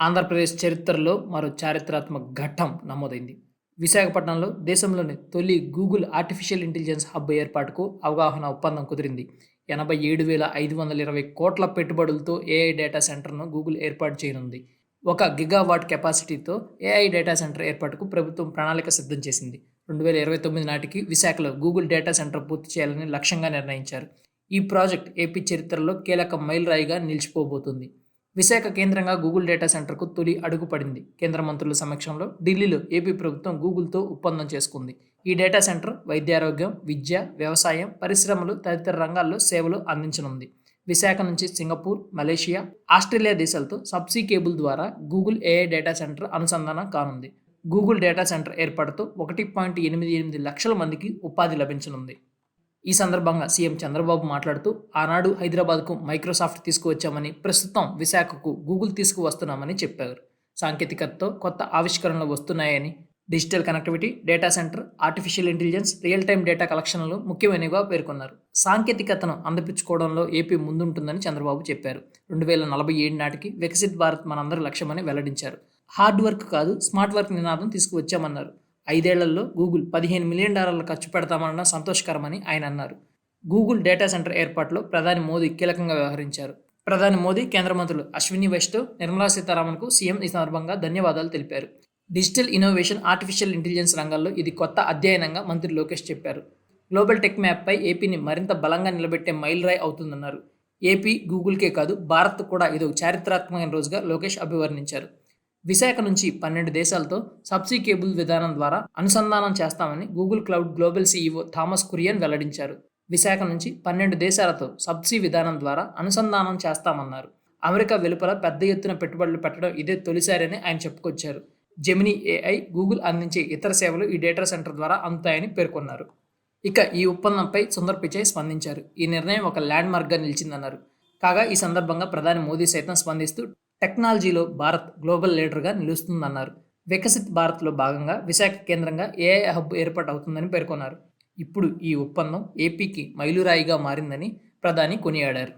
ఆంధ్రప్రదేశ్ చరిత్రలో మరో చారిత్రాత్మక ఘట్టం నమోదైంది. విశాఖపట్నంలో దేశంలోని తొలి గూగుల్ ఆర్టిఫిషియల్ ఇంటెలిజెన్స్ హబ్ ఏర్పాటుకు అవగాహన ఒప్పందం కుదిరింది. ఎనభై ఏడు వేల ఐదు వందల ఇరవై కోట్ల పెట్టుబడులతో ఏఐ డేటా సెంటర్ను గూగుల్ ఏర్పాటు చేయనుంది. ఒక గిగావాట్ కెపాసిటీతో ఏఐ డేటా సెంటర్ ఏర్పాటుకు ప్రభుత్వం ప్రణాళిక సిద్ధం చేసింది. రెండు వేల ఇరవై తొమ్మిది నాటికి విశాఖలో గూగుల్ డేటా సెంటర్ పూర్తి చేయాలని లక్ష్యంగా నిర్ణయించారు. ఈ ప్రాజెక్ట్ ఏపీ చరిత్రలో కీలక మైలురాయిగా నిలిచిపోబోతుంది. విశాఖ కేంద్రంగా గూగుల్ డేటా సెంటర్కు తొలి అడుగుపడింది కేంద్ర మంత్రుల సమక్షంలో ఢిల్లీలో ఏపీ ప్రభుత్వం గూగుల్తో ఒప్పందం చేసుకుంది. ఈ డేటా సెంటర్ వైద్యారోగ్యం విద్య వ్యవసాయం పరిశ్రమలు తదితర రంగాల్లో సేవలు అందించనుంది. విశాఖ నుంచి సింగపూర్ మలేషియా ఆస్ట్రేలియా దేశాలతో సబ్సీ కేబుల్ ద్వారా గూగుల్ ఏఐ డేటా సెంటర్ అనుసంధానం కానుంది. గూగుల్ డేటా సెంటర్ ఏర్పాటుతో ఒకటి పాయింట్ ఎనిమిది ఎనిమిది లక్షల మందికి ఉపాధి లభించనుంది. ఈ సందర్భంగా సీఎం చంద్రబాబు మాట్లాడుతూ ఆనాడు హైదరాబాద్కు మైక్రోసాఫ్ట్ తీసుకువచ్చామని ప్రస్తుతం విశాఖకు గూగుల్ తీసుకువస్తున్నామని చెప్పారు. సాంకేతికతతో కొత్త ఆవిష్కరణలు వస్తున్నాయని digital connectivity data centre artificial intelligence real time data కలెక్షన్లు ముఖ్యమైనవిగా పేర్కొన్నారు. సాంకేతికతను అందిపించుకోవడంలో ఏపీ ముందుంటుందని చంద్రబాబు చెప్పారు. రెండు వేల నలభై ఏడు నాటికి వికసిత్ భారత్ మనందరి లక్ష్యమని వెల్లడించారు. హార్డ్ వర్క్ కాదు స్మార్ట్ వర్క్ నినాదం తీసుకువచ్చామన్నారు. ఐదేళ్ళలో గూగుల్ పదిహేను మిలియన్ డాలర్లు ఖర్చు పెడతామన్న సంతోషకరమని ఆయన అన్నారు. గూగుల్ డేటా సెంటర్ ఏర్పాటులో ప్రధాని మోదీ కీలకంగా వ్యవహరించారు. ప్రధాని మోదీ కేంద్ర మంత్రులు అశ్విని వైష్ణవ్ నిర్మలా సీతారామన్కు సీఎం ఈ సందర్భంగా ధన్యవాదాలు తెలిపారు. డిజిటల్ ఇన్నోవేషన్ ఆర్టిఫిషియల్ ఇంటెలిజెన్స్ రంగాల్లో ఇది కొత్త అధ్యయనంగా మంత్రి లోకేష్ చెప్పారు. గ్లోబల్ టెక్ మ్యాప్పై ఏపీని మరింత బలంగా నిలబెట్టే మైలురాయి అవుతుందన్నారు. ఏపీ గూగుల్కే కాదు భారత్ కూడా ఇది చారిత్రాత్మకమైన రోజుగా లోకేష్ అభివర్ణించారు. విశాఖ నుంచి పన్నెండు దేశాలతో సబ్సీ కేబుల్ విధానం ద్వారా అనుసంధానం చేస్తామని Google cloud global CEO Thomas Kurian వెల్లడించారు. విశాఖ నుంచి పన్నెండు దేశాలతో సబ్సీ విధానం ద్వారా అనుసంధానం చేస్తామన్నారు. అమెరికా వెలుపల పెద్ద ఎత్తున పెట్టుబడులు పెట్టడం ఇదే తొలిసారని ఆయన చెప్పుకొచ్చారు. జెమినీ ఏఐ గూగుల్ అందించే ఇతర సేవలు ఈ డేటా సెంటర్ ద్వారా అందుతాయని పేర్కొన్నారు. ఇక ఈ ఒప్పందంపై సుందర్ పిచాయ్ స్పందించారు. ఈ నిర్ణయం ఒక ల్యాండ్ మార్క్గా నిలిచిందన్నారు. కాగా ఈ సందర్భంగా ప్రధాని మోదీ సైతం స్పందిస్తూ టెక్నాలజీలో భారత్ గ్లోబల్ లీడర్గా నిలుస్తుందన్నారు. వికసిత్ భారత్లో భాగంగా విశాఖ కేంద్రంగా ఏఐ హబ్ ఏర్పాటు అవుతుందని పేర్కొన్నారు. ఇప్పుడు ఈ ఒప్పందం ఏపీకి మైలురాయిగా మారిందని ప్రధాని కొనియాడారు.